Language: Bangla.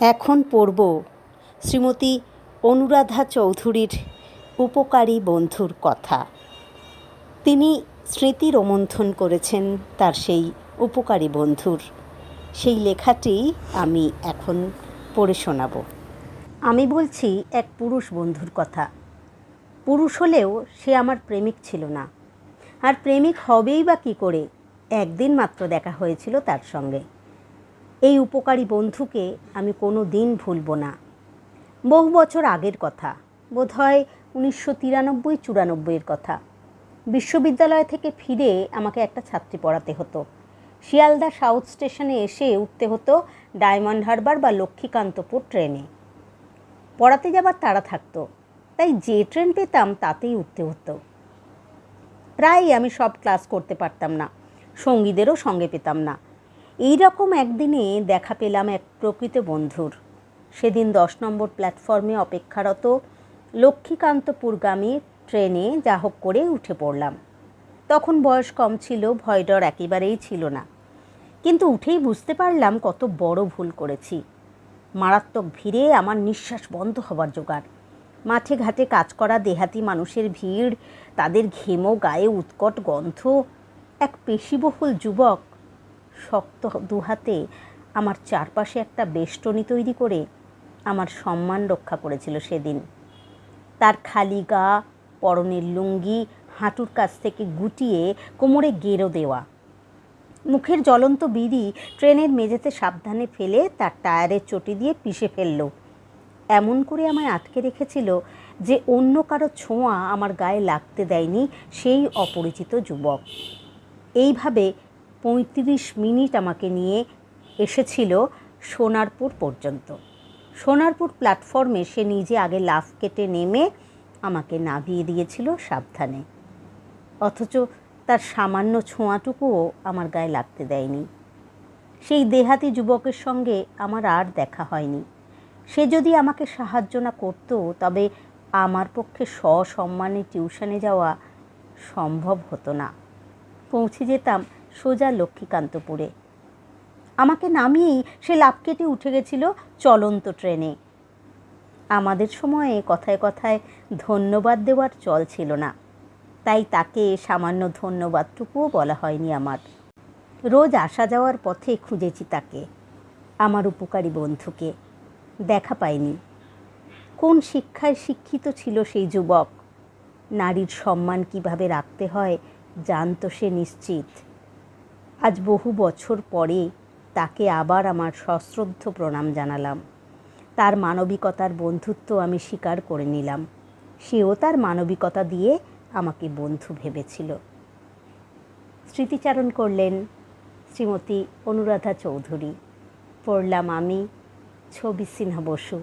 এখন পড়ব শ্রীমতী অনুরাধা চৌধুরীর উপকারী বন্ধুর কথা। তিনি স্মৃতি রোমন্থন করেছেন তার সেই উপকারী বন্ধুর। সেই লেখাটি আমি এখন পড়ে শোনাব। আমি বলছি এক পুরুষ বন্ধুর কথা। পুরুষ হলেও সে আমার প্রেমিক ছিল না। আর প্রেমিক হবেই বা কী করে? একদিন মাত্র দেখা হয়েছিল তার সঙ্গে। এই উপকারী বন্ধুকে আমি কোনো দিন ভুলব না। বহু বছর আগের কথা, বোধহয় উনিশশো তিরানব্বই চুরানব্বইয়ের কথা। বিশ্ববিদ্যালয় থেকে ফিরে আমাকে একটা ছাত্রী পড়াতে হতো। শিয়ালদা সাউথ স্টেশনে এসে উঠতে হতো ডায়মন্ড হারবার বা লক্ষ্মীকান্তপুর ট্রেনে। পড়াতে যাবার তাড়া থাকতো, তাই যে ট্রেন পেতাম তাতেই উঠতে হতো। প্রায়ই আমি সব ক্লাস করতে পারতাম না, সঙ্গীদেরও সঙ্গে পেতাম না। এই রকম একদিনে দেখা পেলাম এক প্রকৃত বন্ধুর। সেদিন দশ নম্বর প্ল্যাটফর্মে অপেক্ষারত লক্ষ্মীকান্তপুরগামী ট্রেনে যা হোক করে উঠে পড়লাম। তখন বয়স কম ছিল, ভয় ডর একেবারেই ছিল না। কিন্তু উঠেই বুঝতে পারলাম কত বড় ভুল করেছি। মারাত্মক ভিড়ে আমার নিঃশ্বাস বন্ধ হবার জোগাড়। মাঠে ঘাটে কাজ করা দেহাতি মানুষের ভিড়, তাদের ঘেমো, গায়ে উৎকট গন্ধ। এক পেশিবহুল যুবক শক্ত দুহাতে আমার চারপাশে একটা বেষ্টনী তৈরি করে আমার সম্মান রক্ষা করেছিল সেদিন। তার খালি গা, পরনের লুঙ্গি, হাঁটুর কাছ থেকে গুটিয়ে কোমরে গেরো দেওয়া। মুখের জ্বলন্ত বিড়ি ট্রেনের মেঝেতে সাবধানে ফেলে তার টায়ারের চটি দিয়ে পিষে ফেলল। এমন করে আমায় আটকে রেখেছিল যে অন্য কারও ছোঁয়া আমার গায়ে লাগতে দেয়নি সেই অপরিচিত যুবক। এইভাবে পঁয়ত্রিশ মিনিট আমাকে নিয়ে এসেছিল সোনারপুর পর্যন্ত। সোনারপুর প্ল্যাটফর্মে সে নিজে আগে লাফ কেটে নেমে আমাকে নামিয়ে দিয়েছিল সাবধানে। অথচ তার সামান্য ছোঁয়াটুকুও আমার গায়ে লাগতে দেয়নি। সেই দেহাতি যুবকের সঙ্গে আমার আর দেখা হয়নি। সে যদি আমাকে সাহায্য না করতো, তবে আমার পক্ষে সসম্মানে টিউশনে যাওয়া সম্ভব হতো না। পৌঁছে যেতাম সোজা লক্ষ্মীকান্তপুরে। আমাকে নামিয়েই সে লাভ কেটে উঠে গেছিল চলন্ত ট্রেনে। আমাদের সময়ে কথায় কথায় ধন্যবাদ দেওয়ার চল ছিল না। তাই তাকে সামান্য ধন্যবাদটুকুও বলা হয়নি আমার। রোজ আসা যাওয়ার পথে খুঁজেছি তাকে, আমার উপকারী বন্ধুকে। দেখা পাইনি। কোন শিক্ষায় শিক্ষিত ছিল সেই যুবক? নারীর সম্মান কীভাবে রাখতে হয় জানতো সে নিশ্চিত। আজ বহু বছর পরে তাকে আবার আমার সশ্রদ্ধ প্রণাম জানালাম। তার মানবিকতার বন্ধুত্ব আমি স্বীকার করে নিলাম। সেও তার মানবিকতা দিয়ে আমাকে বন্ধু ভেবেছিল। স্মৃতিচারণ করলেন শ্রীমতী অনুরাধা চৌধুরী। পড়লাম আমি ছবি সিনহা বসু।